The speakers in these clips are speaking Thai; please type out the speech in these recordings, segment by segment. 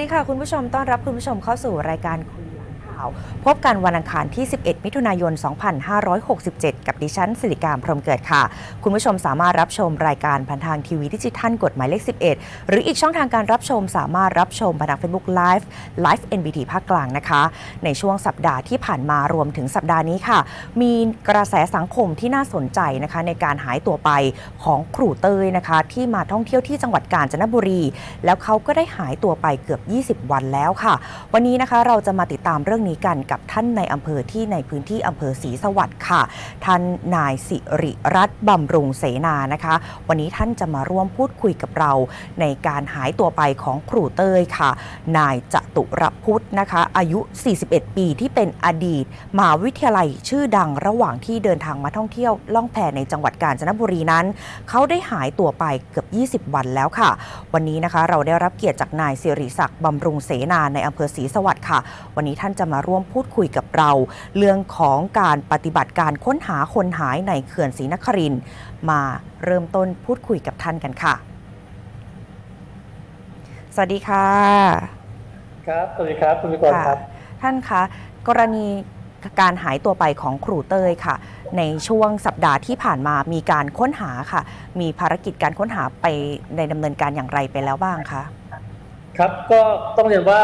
วัสดีค่ะคุณผู้ชมต้อนรับคุณผู้ชมเข้าสู่รายการคุย ข่าว พบกันวันอังคารที่ 11 มิถุนายน 2567 กับดิฉันสิริการพรมเกิดค่ะ คุณผู้ชมสามารถรับชมรายการผ่านทางทีวีดิจิทัลกฎหมายเลข 11 หรืออีกช่องทางการรับชมสามารถรับชมผ่านทาง Facebook Live Live NBT ภาคกลางนะคะ ในช่วงสัปดาห์ที่ผ่านมารวมถึงสัปดาห์นี้ค่ะ มีกระแสสังคมที่น่าสนใจนะคะในการหายตัวไปของครูเตยนะคะ ที่มาท่องเที่ยวที่จังหวัดกาญจนบุรี แล้วเขาก็ได้หายตัวไปเกือบ 20 วันแล้วค่ะ วันนี้นะคะเราจะมาติดตามเรื่องนี้กันกับท่านในอำเภอที่ในพื้นที่อำเภอศรีสวัสดิ์ค่ะ ท่านนายสิริรัตน์บำรุงเสนานะคะ วันนี้ท่านจะมาร่วมพูดคุยกับเรา ในการหายตัวไปของครูเตยค่ะ นายจตุรพุทธนะคะ อายุ 41 ปีที่เป็นอดีตมหาวิทยาลัยชื่อดังระหว่างที่เดินทางมาท่องเที่ยวล่องแพในจังหวัดกาญจนบุรีนั้น เขาได้หายตัวไปเกือบ 20 วันแล้วค่ะ วันนี้นะคะเราได้รับเกียรติจากนายสิริศักดิ์บำรุงเสนาในอำเภอศรีสวัสดิ์ค่ะ วันนี้ท่านจะมาร่วมพูดคุยกับเรา เรื่องของการปฏิบัติการค้นหาคนหายในเขื่อนศรีนครินทร์มาเริ่มต้นพูดคุยกับท่านกันค่ะ สวัสดีค่ะ ครับ สวัสดีครับ คุณวิกรครับ ท่านคะกรณีการหายตัวไปของครูเต้ยค่ะ ในช่วงสัปดาห์ที่ผ่านมามีการค้นหาค่ะ มีภารกิจการค้นหาไปในดำเนินการอย่างไรไปแล้วบ้างคะครับก็ต้องเรียนว่า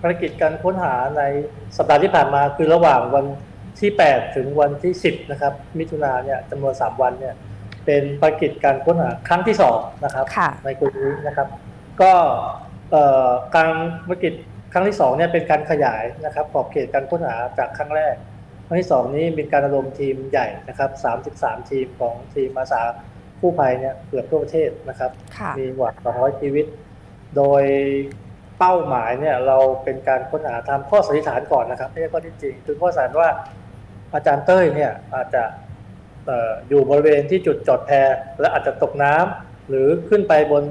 ภารกิจการค้นหาในสัปดาห์ที่ผ่านมาคือระหว่างวันที่ 8 ถึงวันที่ 10 นะครับ มิถุนาเนี่ยจำนวน 3 วันเนี่ยเป็นภารกิจการค้นหาครั้งที่ 2 นะครับค่ะในกลุ่มนี้นะครับ ก็เอ่อการภารกิจครั้งที่2เนี่ยเป็นการขยายนะครับขอบเขตการค้นหาจากครั้งแรก ครั้งที่ 2 นี้มีการระดมทีมใหญ่นะครับ33 ทีมของทีมอาสากู้ภัยเนี่ยเกือบทั่วประเทศนะครับค่ะมีกว่า200ชีวิต โดย เป้าหมายเนี่ยเราเป็นการค้นหาตามข้อสันนิษฐานก่อนนะครับไม่ใช่ข้อที่จริง คือข้อสันนิษฐานว่าอาจารย์เต้ยเนี่ยอาจจะเอ่ออยู่บริเวณที่จุดจอดแพและอาจจะตกน้ำหรือขึ้นไปบน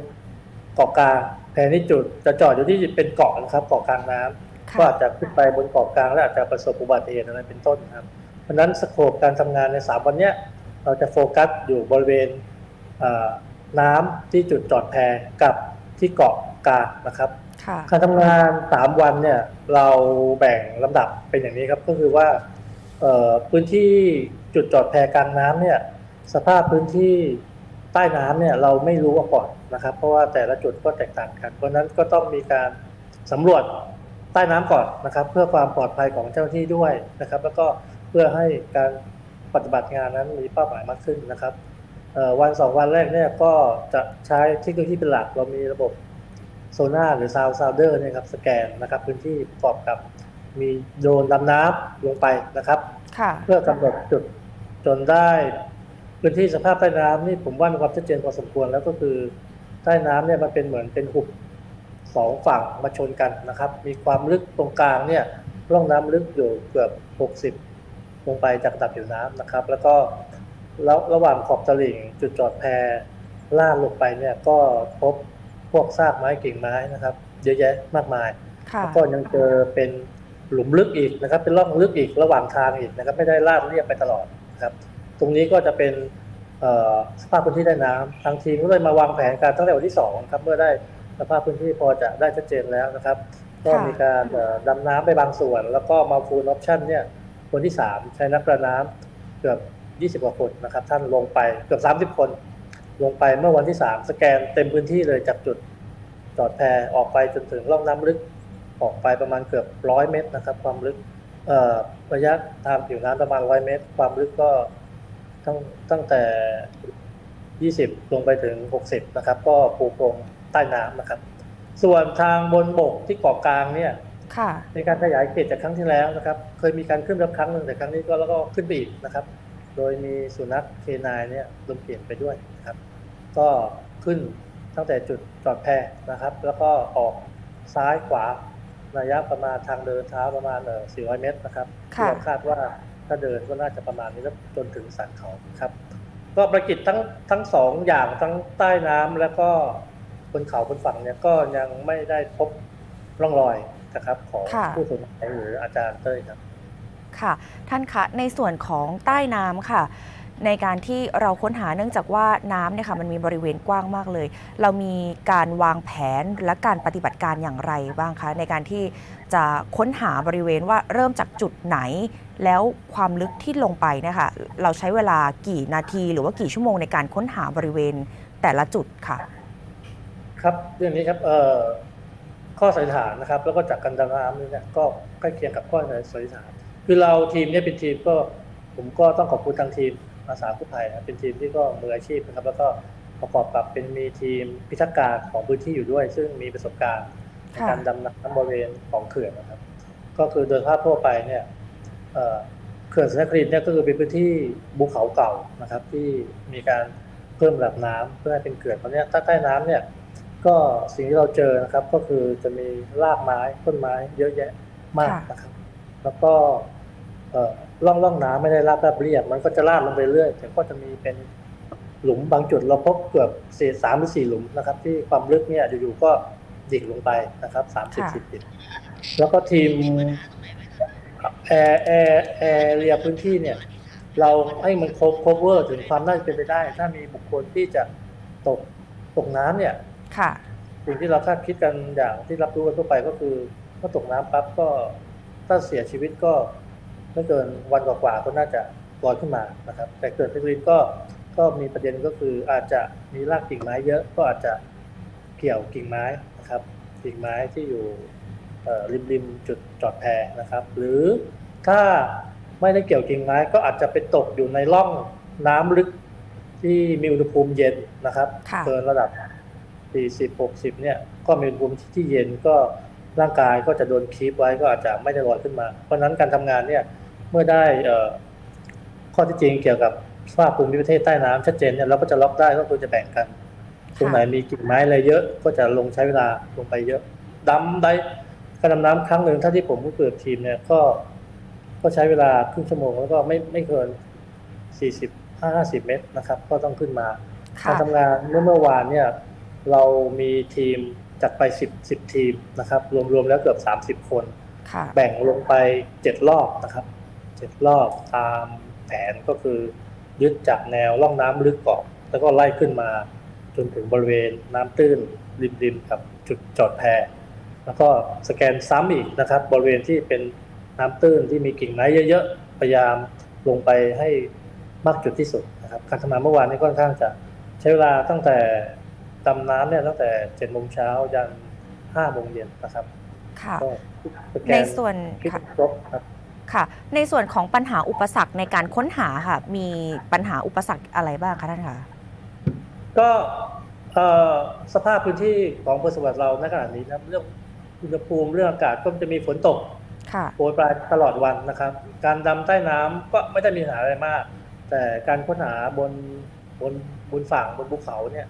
เกาะกลางแพที่จุดจะจอดอยู่ที่เป็นเกาะนะครับเกาะกลางน้ำก็อาจจะขึ้นไปบนเกาะกลางและอาจจะประสบอุบัติเหตุอะไรเป็นต้นนะครับ เพราะฉะนั้นสโคปการทำงานใน3วันเนี้ยเราจะโฟกัสอยู่บริเวณเอ่อน้ำที่จุดจอดแพกับที่เกาะกลางนะครับค่ะ การทำงาน3วันเนี่ยเราแบ่งลำดับเป็นอย่างนี้ครับ ก็คือว่าพื้นที่จุดจอดแพกลางน้ำเนี่ย สภาพพื้นที่ใต้น้ำเนี่ยเราไม่รู้มาก่อนนะครับ เพราะว่าแต่ละจุดก็แตกต่างกัน เพราะนั้นก็ต้องมีการสำรวจใต้น้ำก่อนนะครับ เพื่อความปลอดภัยของเจ้าหน้าที่ด้วยนะครับ แล้วก็เพื่อให้การปฏิบัติงานนั้นมีเป้าหมายมากขึ้นนะครับวันสองวันแรกเนี่ยก็จะใช้เทคโนโลยีเป็นหลักเรามีระบบ โซน่าหรือซาวซาวเดอร์เนี่ยครับสแกนนะครับพื้นที่ประกอบกับมีโดรนดำน้ำลงไปนะครับค่ะเพื่อกำหนดจุดจนได้ พื้นที่สภาพใต้น้ำนี่ผมว่ามีความชัดเจนพอสมควรแล้วก็คือใต้น้ำเนี่ยมันเป็นเหมือนเป็นหุบสองฝั่งมาชนกันนะครับ มีความลึกตรงกลางเนี่ยร่องน้ำลึกอยู่เกือบ 60 ลงไปจากระดับผิวน้ำนะครับ แล้วก็แล้วระหว่างขอบตลิ่งจุดจอดแพลาดลงไปเนี่ยก็พบ พวกซากไม้กิ่งไม้นะครับ เยอะแยะมากมายค่ะแล้วก็ยังเจอเป็นหลุมลึกอีกนะครับ เป็นร่องลึกอีกระหว่างทางอีกนะครับ ไม่ได้ลาดเรียบไปตลอดนะครับ ตรงนี้ก็จะเป็นเอ่อสภาพพื้นที่ใต้น้ำทางทีมก็เลยมาวางแผนการตั้งแต่วันที่สองครับเมื่อได้สภาพพื้นที่พอจะได้ชัดเจนแล้วนะครับ ก็มีการเอ่อดำน้ำไปบางส่วน แล้วก็มาฟูลออปชั่นเนี่ยคนที่สามใช้นักประดาน้ำเกือบ 20 กว่าคนนะครับ ท่านลงไปเกือบ 30 คน ลงไปเมื่อวันที่ 3 สแกนเต็มพื้นที่เลยจากจุดจอดแพออกไปจนถึงร่องน้ำลึกออกไปประมาณเกือบร้อยเมตรนะครับ ความลึกเอ่อระยะทางผิวน้ำประมาณร้อยเมตร ความลึกก็ตั้งตั้งแต่ 20 ลงไปถึง 60 นะครับ ก็ปูพรมใต้น้ำนะครับ ส่วนทางบนบกที่เกาะกลางเนี่ยค่ะในการขยายเขตจากครั้งที่แล้วนะครับ เคยมีการขึ้นรับครั้งหนึ่งแต่ครั้งนี้ก็แล้วก็ขึ้นไปอีกนะครับ โดยมีสุนัขเคนายเนี่ยรวมเปลี่ยนไปด้วยนะครับ ก็ขึ้นตั้งแต่จุดจอดแพนะครับ แล้วก็ออกซ้ายขวาระยะประมาณทางเดินเท้าประมาณเอ่อ400 เมตรนะครับค่ะที่เราคาดว่าถ้าเดินก็น่าจะประมาณนี้แล้วจนถึงสันเขาครับ ก็ประกิจทั้งทั้งสองอย่างทั้งใต้น้ำแล้วก็บนเขาบนฝั่งเนี่ยก็ยังไม่ได้พบร่องรอยนะครับของค่ะผู้สูญหายหรืออาจารย์เต้ยครับ ค่ะ ท่านคะในส่วนของใต้น้ำค่ะ ในการที่เราค้นหาเนื่องจากว่าน้ำเนี่ยค่ะมันมีบริเวณกว้างมากเลย เรามีการวางแผนและการปฏิบัติการอย่างไรบ้างคะในการที่จะค้นหาบริเวณว่าเริ่มจากจุดไหน แล้วความลึกที่ลงไปนะคะเราใช้เวลากี่นาทีหรือว่ากี่ชั่วโมงในการค้นหาบริเวณแต่ละจุดค่ะครับเรื่องนี้ครับเอ่อข้อสันนิษฐานนะครับ แล้วก็จากการดำน้ำนี่เนี่ยก็ใกล้เคียงกับข้อสันนิษฐานคือเราทีมเนี้เป็นทีมก็ผมก็ต้องขอบคุณทางทีม อาสากู้ภัยนะเป็นทีมที่ก็มืออาชีพนะครับ แล้วก็ประกอบกับเป็นมีทีมพิทักษ์การของพื้นที่อยู่ด้วย ซึ่งมีประสบการณ์ในค่ะการดำน้ำบริเวณของเขื่อนนะครับ ก็คือโดยภาพทั่วไปเนี่ยเอ่อเขื่อนศรีนครินทร์เนี่ยก็คือเป็นพื้นที่ภูเขาเก่านะครับ ที่มีการเพิ่มระดับน้ำเพื่อให้เป็นเขื่อนเพราะเนี้ยใต้ใต้น้ำเนี่ยก็สิ่งที่เราเจอนะครับ ก็คือจะมีรากไม้ต้นไม้เยอะแยะมากค่ะนะครับ แล้วก็เอ่อ ร่องร่องน้ำไม่ได้ราบราบเรียบ มันก็จะลาดลงไปเรื่อยแต่ก็จะมีเป็นหลุมบางจุดเราพบเกือบสี่สามหรือสี่หลุมนะครับ ที่ความลึกเนี่ยอยู่ๆก็ดิ่งลงไปนะครับสามสิบค่ะสิบสิบแล้วก็ทีมแอร์แอร์แอร์เรียพื้นที่เนี่ย เราให้มันครบครบเวอร์ถึงความน่าจะเป็นไปได้ ถ้ามีบุคคลที่จะตกตกน้ำเนี่ยค่ะสิ่งที่เราคาดคิดกันอย่างที่รับรู้กันทั่วไปก็คือเมื่อตกน้ำปั๊บก็ถ้าเสียชีวิตก็ ไม่เกินวันกว่าๆก็น่าจะลอยขึ้นมานะครับ แต่เกิดเพลินก็ก็มีประเด็นก็คืออาจจะมีรากกิ่งไม้เยอะก็อาจจะเกี่ยวกิ่งไม้นะครับ กิ่งไม้ที่อยู่เอ่อริมริมจุดจอดแพนะครับ หรือถ้าไม่ได้เกี่ยวกิ่งไม้ก็อาจจะไปตกอยู่ในร่องน้ำลึกที่มีอุณหภูมิเย็นนะครับค่ะเกินระดับ 40 60 เนี่ย ก็มีอุณหภูมิที่เย็นก็ร่างกายก็จะโดนคีบไว้ก็อาจจะไม่ได้ลอยขึ้นมา เพราะฉะนั้นการทำงานเนี่ย เมื่อได้เอ่อข้อที่จริงเกี่ยวกับสภาพภูมิประเทศใต้น้ำชัดเจนเนี่ยเราก็จะล็อกได้ก็คือจะแบ่งกัน ตรงไหนมีกิ่งไม้อะไรเยอะก็จะลงใช้เวลาลงไปเยอะดำได้การดำน้ำครั้งหนึ่งถ้าที่ผมผู้เปิดทีมเนี่ยก็ก็ใช้เวลาครึ่งชั่วโมงแล้วก็ไม่ไม่เกิน 40 50 เมตรนะครับ ก็ต้องขึ้นมากาค่ะรทำงานเมื่อเมื่อวานเนี่ยเรามีทีมจัดไป 10 10 ทีมนะครับ รวมๆแล้วเกือบ 30 คนค่ะแบ่งลงไป 7 รอบนะครับ 7รอบตามแผนก็คือยึดจากแนวร่องน้ำลึกก่อนแล้วก็ไล่ขึ้นมาจนถึงบริเวณน้ำตื้นริมๆกับจุดจอดแพแล้วก็สแกนซ้ำอีกนะครับ บริเวณที่เป็นน้ำตื้นที่มีกิ่งไม้เยอะๆพยายามลงไปให้มากจุดที่สุดนะครับการทำงานเมื่อวานนี้ค่อนข้างจะใช้เวลาตั้งแต่ดำน้ำเนี่ยตั้งแต่7จ็ดโมงเช้ายันห้าโมงเย็นนะครับค่ะก็สแกในนส่วนคิดค่ะครบครับ ค่ะ ในส่วนของปัญหาอุปสรรคในการค้นหาค่ะ มีปัญหาอุปสรรคอะไรบ้างคะท่านคะก็เอ่อสภาพพื้นที่ของอำเภอสวัสดิ์เราณขณะนี้นะครับเรื่องอุณหภูมิเรื่องอากาศก็จะมีฝนตกค่ะโปรยปลายตลอดวันนะครับ การดำใต้น้ำก็ไม่ได้มีปัญหาอะไรมาก แต่การค้นหาบนบนบนฝั่งบนภูเขาเนี่ย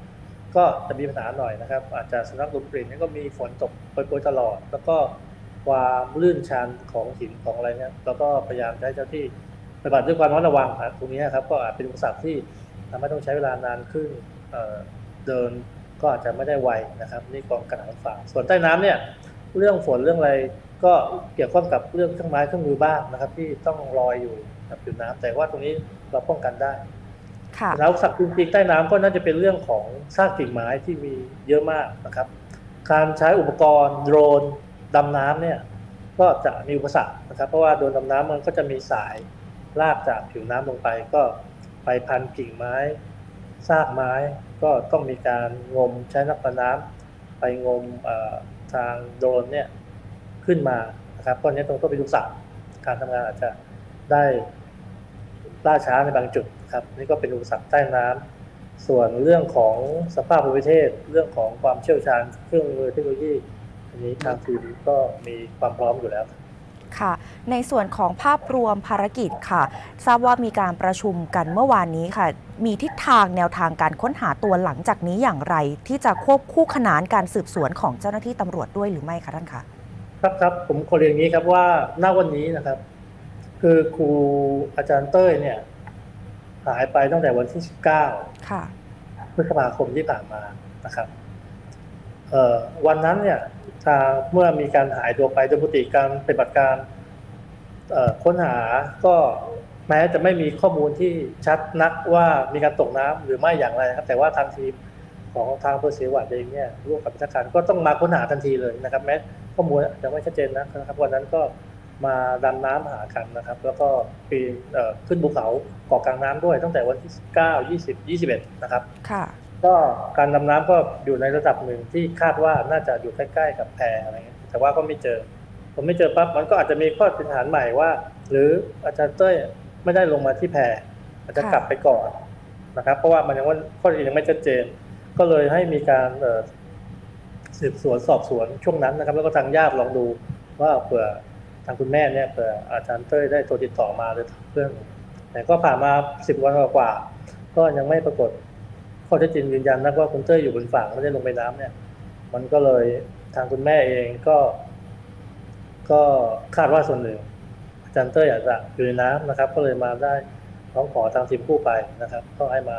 ก็จะมีปัญหาหน่อยนะครับ อาจจะสำนักดนตรีเนี่ยก็มีฝนตกโปรยๆตลอด แล้วก็ ความลื่นชันของหินของอะไรเนี่ยเราก็พยายามใช้เจ้าที่ปฏิบัติด้วยความระมัดระวังนะตรงนี้นะครับก็อาจเป็นอุปสรรคที่ทำให้ต้องใช้เวลานานขึ้นเอ่อเดินก็อาจจะไม่ได้ไวนะครับ นี่กองกระหน่ำฝั่งส่วนใต้น้ำเนี่ยเรื่องฝนเรื่องอะไรก็เกี่ยวข้องกับเรื่องเครื่องไม้เครื่องมือบ้างนะครับ ที่ต้องลอยอยู่กับผิวน้ำแต่ว่าตรงนี้เราป้องกันได้ค่ะแล้วสัตว์จริงๆใต้น้ำก็น่าจะเป็นเรื่องของซากกิ่งไม้ที่มีเยอะมากนะครับ การใช้อุปกรณ์โดรน ดำน้ำเนี่ยก็จะมีอุปสรรคนะครับเพราะว่าโดนดำน้ำมันก็จะมีสายลากจากผิวน้ำลงไป ก็ไปพันกิ่งไม้ซากไม้ก็ต้องมีการงมใช้นักประน้ำไปงมทางโดรนเนี่ยขึ้นมานะครับเพราะฉะนี้ตรงก็เป็นอุปสรรคการทำงานอาจจะได้ล่าช้าในบางจุดครับนี่ก็เป็นอุปสรรคใต้น้ำส่วนเรื่องของสภาพภูมิประเทศ เรื่องของความเชี่ยวชาญเครื่องมือเทคโนโลยี อันนี้ทางทีมก็มีความพร้อมอยู่แล้ว ค่ะ ในส่วนของภาพรวมภารกิจค่ะ ทราบว่ามีการประชุมกันเมื่อวานนี้ค่ะ มีทิศทางแนวทางการค้นหาตัวหลังจากนี้อย่างไร ที่จะควบคู่ขนานการสืบสวนของเจ้าหน้าที่ตำรวจด้วยหรือไม่คะท่านคะครับครับผมขอเรียนอย่างนี้ครับว่าณวันนี้นะครับ คือครูอาจารย์เต้ยเนี่ย หายไปตั้งแต่วันที่ 19 ค่ะพฤษภาคมที่ผ่านมานะครับเอ่อ วันนั้นเนี่ยเมื่อมีการหายตัวไปโดยปกติการปฏิบัติการค้นหาก็แม้จะไม่มีข้อมูลที่ชัดนักว่ามีการตกน้ำหรือไม่อย่างไรนะครับ แต่ว่าทางทีมของทางอำเภอศรีสวัดเองเนี่ยร่วมกับพิธการก็ต้องมาค้นหาทันทีเลยนะครับ แม้ข้อมูลยังไม่ชัดเจนนะครับ วันนั้นก็มาดำน้ำหากันนะครับ แล้วก็ปีนขึ้นภูเขาเกาะกลางน้ำด้วยตั้งแต่วันที่19 20 21 นะครับค่ะ ก็การดำน้ำก็อยู่ในระดับหนึ่งที่คาดว่าน่าจะอยู่ใกล้ๆกับแพอะไรเงี้ยแต่ว่าก็ไม่เจอผมไม่เจอปั๊บมันก็อาจจะมีข้อสันนิษฐานใหม่ว่า หรืออาจารย์เต้ยไม่ได้ลงมาที่แพอาจจะกลับไปก่อนนะครับ เพราะว่ามันยังว่าข้อเท็จจริงยังไม่ชัดเจน ก็เลยให้มีการสืบสวนสอบสวนช่วงนั้นนะครับ แล้วก็ทางญาติลองดูว่าเผื่อทางคุณแม่เนี่ยเผื่ออาจารย์เต้ยได้โทรติดต่อมาหรือเพื่อนแต่ก็ผ่านมาสิบวันกว่าก็ยังไม่ปรากฏ ข้อเท็จจริงยืนยันนะว่าคุณเต้ยอยู่บนฝั่งไม่ได้ลงไปน้ำเนี่ย มันก็เลยทางคุณแม่เองก็ ก็คาดว่าส่วนหนึ่งอาจารย์เต้ยอาจจะอยู่ในน้ำนะครับ ก็เลยมาได้ร้องขอทางทีมกู้ไปนะครับ ก็ให้มา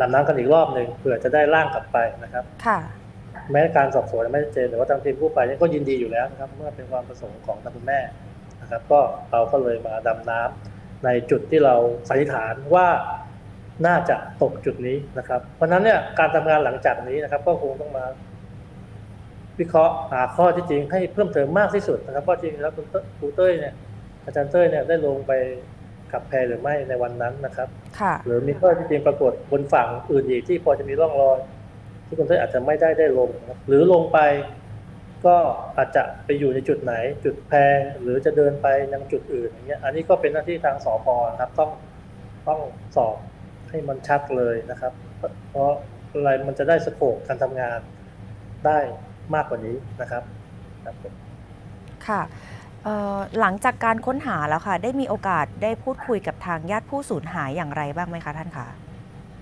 ดำน้ำกันอีกรอบหนึ่งเผื่อจะได้ร่างกลับไปนะครับค่ะแม้การสอบสวนไม่ชัดเจนแต่ว่าทางทีมกู้ภัยเนี่ยก็ยินดีอยู่แล้วนะครับ เมื่อเป็นความประสงค์ของทางคุณแม่นะครับ ก็เราก็เลยมาดำน้ำในจุดที่เราสันนิษฐานว่า น่าจะตกจุดนี้นะครับ เพราะฉะนั้นเนี่ยการทำงานหลังจากนี้นะครับ ก็คงต้องมา วิเคราะห์หาข้อที่จริงให้เพิ่มเติมมากที่สุดนะครับว่าจริงแล้วคุณเต้ยครูเต้ยเนี่ย อาจารย์เต้ยเนี่ยได้ลงไปกับแพหรือไม่ในวันนั้นนะครับค่ะหรือมีข้อที่จริงปรากฏบนฝั่งอื่นอีกที่พอจะมีร่องรอยที่คุณเต้ยอาจจะไม่ได้ได้ลงนะครับหรือลงไปก็อาจจะไปอยู่ในจุดไหน จุดแพงหรือจะเดินไปยังจุดอื่นอย่างเงี้ยอันนี้ก็เป็นหน้าที่ทางสพนะครับต้องต้องสอบ ให้มันชัดเลยนะครับ เพราะอะไรมันจะได้สโคปการทำงานได้มากกว่านี้นะครับครับผมค่ะเอ่อหลังจากการค้นหาแล้วค่ะ ได้มีโอกาสได้พูดคุยกับทางญาติผู้สูญหายอย่างไรบ้างไหมคะท่านคะ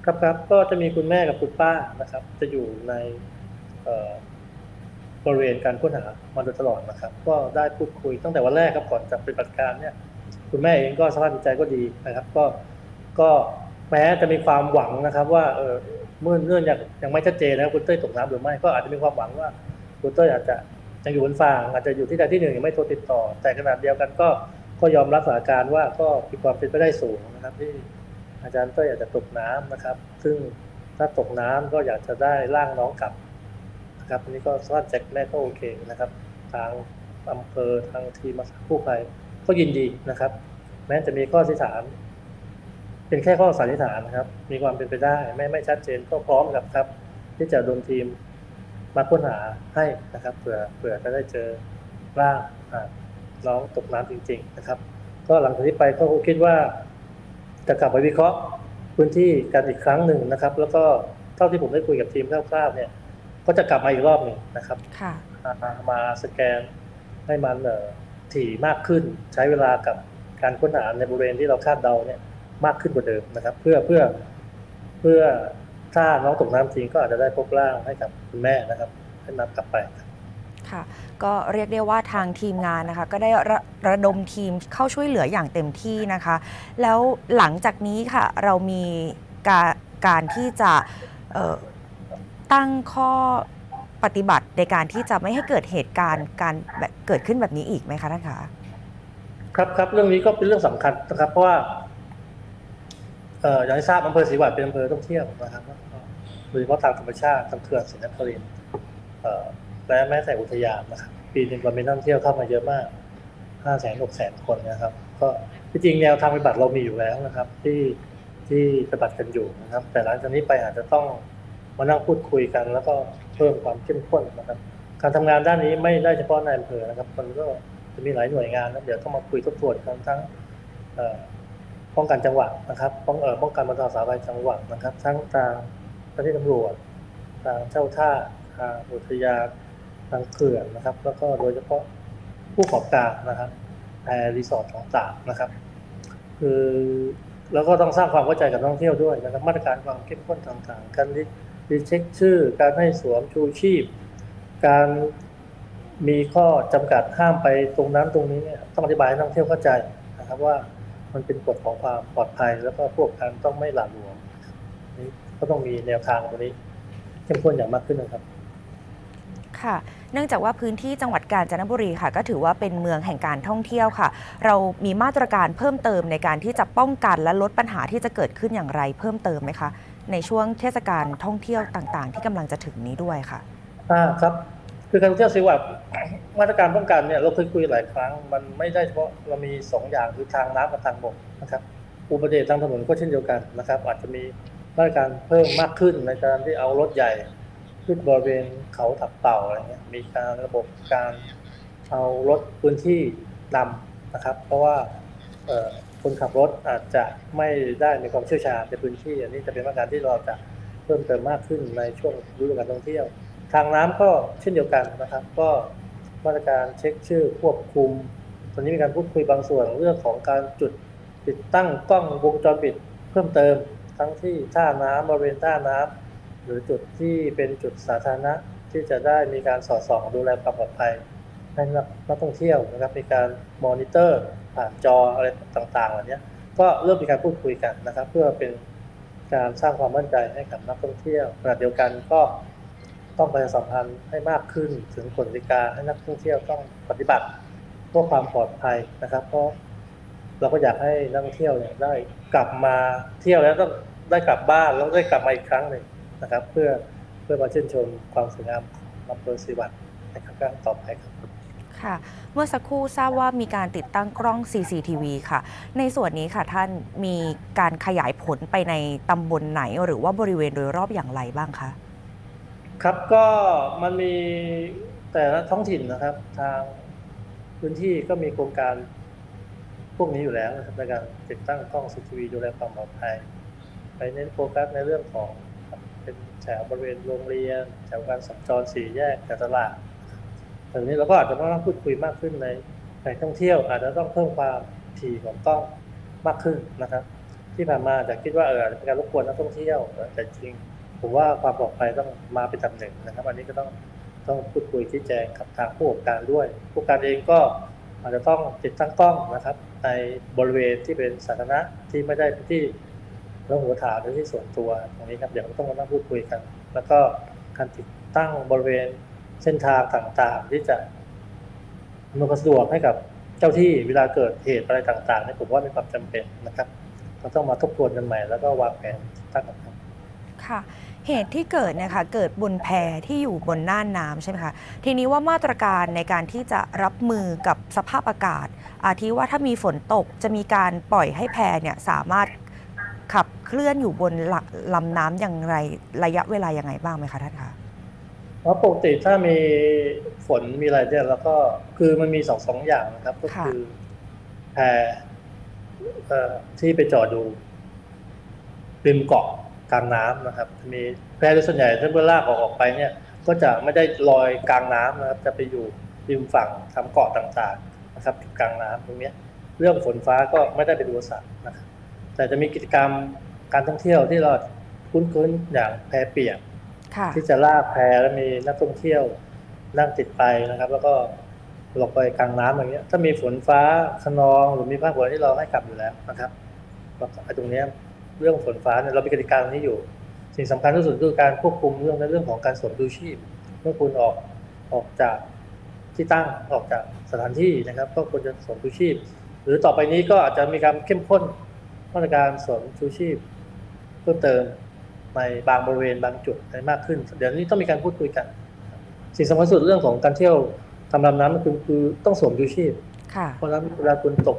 ครับครับก็จะมีคุณแม่กับคุณป้านะครับ จะอยู่ในเอ่อบริเวณการค้นหามาโดยตลอดนะครับ ก็ได้พูดคุยตั้งแต่วันแรกครับก่อนจะปฏิบัติการเนี่ย คุณแม่เองก็สภาพจิตใจก็ดีนะครับ ก็ก็ แม้จะมีความหวังนะครับ ว่าเออเมื่อเนื่องยังยังไม่ชัดเจนนะคุณเต้ยตกน้ำหรือไม่ก็อาจจะมีความหวังว่าคุณเต้ยอาจจะยังอยู่บนฝั่งอาจจะอยู่ที่ใดที่หนึ่งยังไม่โทรติดต่อ แต่ขนาดเดียวกันก็ก็ยอมรับสถานการณ์ว่าก็มีความเป็นไปได้สูงนะครับ ที่อาจารย์เต้ยอาจจะตกน้ำนะครับ ซึ่งถ้าตกน้ำก็อยากจะได้ร่างน้องกลับนะครับอันนี้ก็สวัสดิ์แจ็คแม่ก็โอเคนะครับ ทางอำเภอทางทีมอาสากู้ภัยก็ยินดีนะครับ แม้จะมีข้อสันนิษฐาน เป็นแค่ข้อสันนิษฐานนะครับ มีความเป็นไปได้ไม่ไม่ชัดเจนก็พร้อมกับครับ ที่จะดมทีมมาค้นหาให้นะครับเผื่อเผื่อจะได้เจอร่างอ่าน้องตกน้ำจริง ๆ นะครับ ก็หลังจากนี้ไปก็คงคิดว่า จะกลับไปวิเคราะห์พื้นที่กันอีกครั้งหนึ่งนะครับ แล้วก็เท่าที่ผมได้คุยกับทีมคร่าวๆเนี่ย ก็จะกลับมาอีกรอบหนึ่งนะครับค่ะมามาสแกนให้มันเอ่อถี่มากขึ้น ใช้เวลากับการค้นหาในบริเวณที่เราคาดเดาเนี่ย มากขึ้นกว่าเดิมนะครับ เพื่อเพื่อเพื่อถ้าน้องตกน้ำจริงก็อาจจะได้พบร่างให้กับคุณแม่นะครับให้นำกลับไปครับค่ะก็เรียกได้ว่าทางทีมงานนะคะ ก็ได้ระระดมทีมเข้าช่วยเหลืออย่างเต็มที่นะคะ แล้วหลังจากนี้ค่ะเรามีการการที่จะเอ่อตั้งข้อปฏิบัติในการที่จะไม่ให้เกิดเหตุการณ์การแบบเกิดขึ้นแบบนี้อีกไหมคะท่านคะครับครับเรื่องนี้ก็เป็นเรื่องสำคัญนะครับ เพราะว่า เอ่ออย่างที่ทราบอำเภอศรีวัดเป็นอำเภอท่องเที่ยวนะครับก็โดยเฉพาะทางธรรมชาติทางเขื่อนศรีนครินทร์และแม้แต่อุทยานนะครับ ปีหนึ่งเรามีนักท่องเที่ยวเข้ามาเยอะมากห้าแสนหกแสนคนนะครับ ก็ที่จริงแนวทางปฏิบัติเรามีอยู่แล้วนะครับ ที่ที่ปฏิบัติกันอยู่นะครับ แต่หลังจากนี้ไปอาจจะต้องมานั่งพูดคุยกัน แล้วก็เพิ่มความเข้มข้นนะครับ การทำงานด้านนี้ไม่ได้เฉพาะในอำเภอนะครับ มันก็จะมีหลายหน่วยงานนะเดี๋ยวต้องมาคุยทบทวนกันทั้ง ป้องกันจังหวัดนะครับป้องเอ่อป้องกันบรรเทาสาธารณภัยจังหวัดนะครับ ทั้งทางเจ้าหน้าที่ตำรวจทางเจ้าท่าทางอุทยานทางเขื่อนนะครับ แล้วก็โดยเฉพาะผู้ประกอบการนะครับแอร์รีสอร์ทต่างๆนะครับ คือแล้วก็ต้องสร้างความเข้าใจกับนักท่องเที่ยวด้วยนะครับ มาตรการความเข้มข้นต่างๆ การรีรีเช็คชื่อ การให้สวมชูชีพ การมีข้อจำกัดห้ามไปตรงนั้นตรงนี้เนี่ยต้องอธิบายให้นักท่องเที่ยวเข้าใจนะครับว่า มันเป็นกฎของความปลอดภัย แล้วก็พวกการต้องไม่หละหลวมนี่ก็ต้องมีแนวทางตรงนี้เข้มข้นอย่างมากขึ้นนะครับ ค่ะ เนื่องจากว่าพื้นที่จังหวัดกาญจนบุรีค่ะ ก็ถือว่าเป็นเมืองแห่งการท่องเที่ยวค่ะ เรามีมาตรการเพิ่มเติมในการที่จะป้องกันและลดปัญหาที่จะเกิดขึ้นอย่างไรเพิ่มเติมไหมคะ ในช่วงเทศกาลท่องเที่ยวต่าง ๆ ที่กำลังจะถึงนี้ด้วยค่ะอ่าครับ คือการท่องเที่ยวสิวัตมาตรการป้องกันเนี่ยเราเคยคุยหลายครั้ง มันไม่ได้เฉพาะเรามีสองอย่างคือทางน้ำกับทางบกนะครับอุบัติเหตุทางถนนก็เช่นเดียวกันนะครับ อาจจะมีมาตรการเพิ่มมากขึ้นในการที่เอารถใหญ่ขึ้นบริเวณเขาถักเต่าอะไรเงี้ยมีการระบบการเอารถพื้นที่นำนะครับ เพราะว่าคนขับรถอาจจะไม่ได้มีความเชี่ยวชาญในพื้นที่ อันนี้จะเป็นมาตรการที่เราจะเพิ่มเติมมากขึ้นในช่วงฤดูการท่องเที่ยว ทางน้ำก็เช่นเดียวกันนะครับ ก็มาตรการเช็คชื่อควบคุม ตอนนี้มีการพูดคุยบางส่วนเรื่องของการจุดติดตั้งกล้องวงจรปิดเพิ่มเติม ทั้งที่ท่าน้ำบริเวณท่าน้ำหรือจุดที่เป็นจุดสาธารณะที่จะได้มีการสอดส่องดูแลความปลอดภัยให้นักนักท่องเที่ยวนะครับมีการมอนิเตอร์ผ่านจออะไรต่างๆเหล่านี้ก็เริ่มมีการพูดคุยกันนะครับ เพื่อเป็นการสร้างความมั่นใจให้กับนักท่องเที่ยวขณะเดียวกันก็ ต้องประชาสัมพันธ์ให้มากขึ้น ถึงกฎกติกาให้นักท่องเที่ยวต้องปฏิบัติเพื่อความปลอดภัยนะครับ เพราะเราก็อยากให้นักท่องเที่ยวเนี่ยได้กลับมาเที่ยวแล้วต้องได้กลับบ้านแล้วได้กลับมาอีกครั้งหนึ่งนะครับ เพื่อเพื่อมาชื่นชมความสวยงามของอำเภอศิวัตรนครั้งต่อไปครับค่ะเมื่อสักครู่ทราบว่ามีการติดตั้งกล้อง CCTV ค่ะ ในส่วนนี้ค่ะท่านมีการขยายผลไปในตำบลไหน หรือว่าบริเวณโดยรอบอย่างไรบ้างคะ ครับก็มันมีแต่ละท้องถิ่นนะครับ ทางพื้นที่ก็มีโครงการพวกนี้อยู่แล้วนะครับในการติดตั้งกล้อง CCTV ดูแลความปลอดภัยไปเน้นโฟกัสในเรื่องของเป็นแถวบริเวณโรงเรียนแถวการสัญจรสี่แยกแตลาดตรงนี้เราก็อาจจะต้องพูดคุยมากขึ้นในแหล่งท่องเที่ยว อาจจะต้องเพิ่มความถี่ของกล้องมากขึ้นนะครับ ที่ผ่านมาอาจจะคิดว่าเออเป็นการรบกวนนักท่องเที่ยวแต่จริง ผมว่าความปลอดภัยต้องมาเป็นอันดับหนึ่งนะครับ อันนี้ก็ต้องต้องพูดคุยชี้แจงกับทางผู้ประกอบการด้วย ผู้ประกอบการเองก็อาจจะต้องติดตั้งกล้องนะครับ ในบริเวณที่เป็นสาธารณะที่ไม่ได้เป็นที่แล้วหัวถาหรือที่ส่วนตัวตรงนี้ครับเดี๋ยวต้องมานั่งพูดคุยกัน แล้วก็การติดตั้งบริเวณเส้นทางต่างๆ ที่จะอำนวยความสะดวกให้กับเจ้าที่เวลาเกิดเหตุอะไรต่างๆนี่ผมว่ามีความจำเป็นนะครับเราต้องมาทบทวนกันใหม่แล้วก็วางแผนติดตั้งกันครับค่ะ เหตุที่เกิดเนี่ยค่ะเกิดบนแพที่อยู่บนน่านน้ำใช่ไหมคะทีนี้ว่ามาตรการในการที่จะรับมือกับสภาพอากาศ อาทิว่าถ้ามีฝนตกจะมีการปล่อยให้แพเนี่ยสามารถขับเคลื่อนอยู่บนหลักลำน้ำอย่างไรระยะเวลายังไงบ้างไหมคะท่านคะเพราะปกติถ้ามีฝนมีอะไรเนี่ยแล้วก็คือมันมีสองสองอย่างนะครับ ก็ค่ะคือแพเอ่อที่ไปจอดดูริมเกาะ กลางน้ำนะครับ มีแพโดยส่วนใหญ่ถ้าเมื่อลากออกออกไปเนี่ย ก็จะไม่ได้ลอยกลางน้ำนะครับ จะไปอยู่ริมฝั่งทำเกาะต่างๆนะครับอยู่กลางน้ำตรงเนี้ยเรื่องฝนฟ้าก็ไม่ได้เป็นอุปสรรคนะครับ แต่จะมีกิจกรรมการท่องเที่ยวที่เราคุ้นๆอย่างแพเปียกค่ะที่จะลากแพแล้วมีนักท่องเที่ยวนั่งติดไปนะครับ แล้วก็ลงไปกลางน้ำอย่างเงี้ย ถ้ามีฝนฟ้าขนองหรือมีภาคฝนที่เราให้กลับอยู่แล้วนะครับแล้วก็ไอ้ตรงเนี้ย เรื่องฝนฟ้าเนี่ยเรามีกติกาตรงนี้อยู่ สิ่งสำคัญที่สุดคือการควบคุมเรื่องในเรื่องของการสวมดูชีพเมื่อคุณออกออกจากที่ตั้งออกจากสถานที่นะครับ ก็ควรจะสวมชูชีพ หรือต่อไปนี้ก็อาจจะมีการเข้มข้นมาตรการสวมชูชีพ เพิ่มเติมในบางบริเวณบางจุดให้มากขึ้น เดี๋ยวนี้ต้องมีการพูดคุยกัน สิ่งสำคัญสุดเรื่องของการเที่ยวทำลำน้ำมันคือคือต้องสวมชูชีพค่ะเพราะฉะนั้นเวลาคุณตก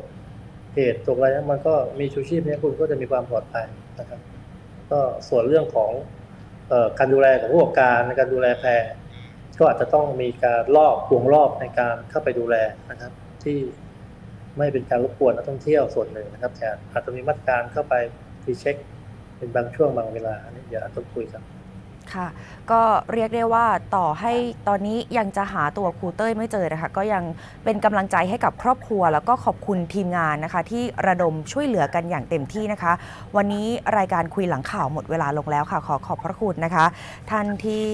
เหตุตกอะไรเนี่ยมันก็มีชูชีพเนี่ยคุณก็จะมีความปลอดภัยนะครับ ก็ส่วนเรื่องของออการดูแลของผู้ประกอบการในการดูแลแพรก็อาจจะต้องมีการรอบวงรอบในการเข้าไปดูแลนะครับ ที่ไม่เป็นการรบกวนนักท่องเที่ยวส่วนหนึ่งนะครับแต่อาจจะมีมาตรการเข้าไปทีเช็ค เป็นบางช่วงบางเวลาอันนี้เดี๋ยวอาจต้องคุยกัน ค่ะ ก็เรียกได้ว่าต่อให้ตอนนี้ยังจะหาตัวครูเต้ยไม่เจอนะคะ ก็ยังเป็นกำลังใจให้กับครอบครัว แล้วก็ขอบคุณทีมงานนะคะ ที่ระดมช่วยเหลือกันอย่างเต็มที่นะคะ วันนี้รายการคุยหลังข่าวหมดเวลาลงแล้วค่ะ ขอขอบพระคุณนะคะ ท่านที่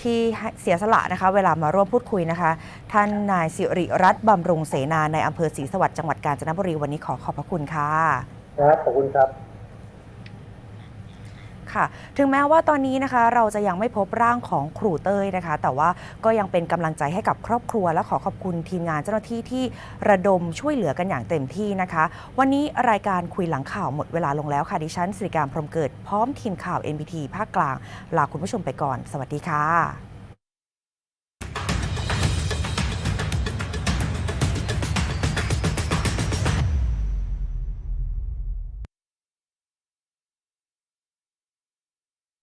ที่เสียสละนะคะ เวลามาร่วมพูดคุยนะคะ ท่านนายสิริรัตน์บำรุงเสนาในอำเภอศรีสวัสดิ์จังหวัดกาญจนบุรีวันนี้ขอขอบพระคุณค่ะ ครับขอบคุณครับ ค่ะ ถึงแม้ว่าตอนนี้นะคะ เราจะยังไม่พบร่างของครูเต้ยนะคะ แต่ว่าก็ยังเป็นกำลังใจให้กับครอบครัว และขอขอบคุณทีมงานเจ้าหน้าที่ที่ระดมช่วยเหลือกันอย่างเต็มที่นะคะ วันนี้รายการคุยหลังข่าวหมดเวลาลงแล้วค่ะดิฉันสิริการพรมเกิดพร้อมทีมข่าว NBT ภาคกลาง ลาคุณผู้ชมไปก่อน สวัสดีค่ะ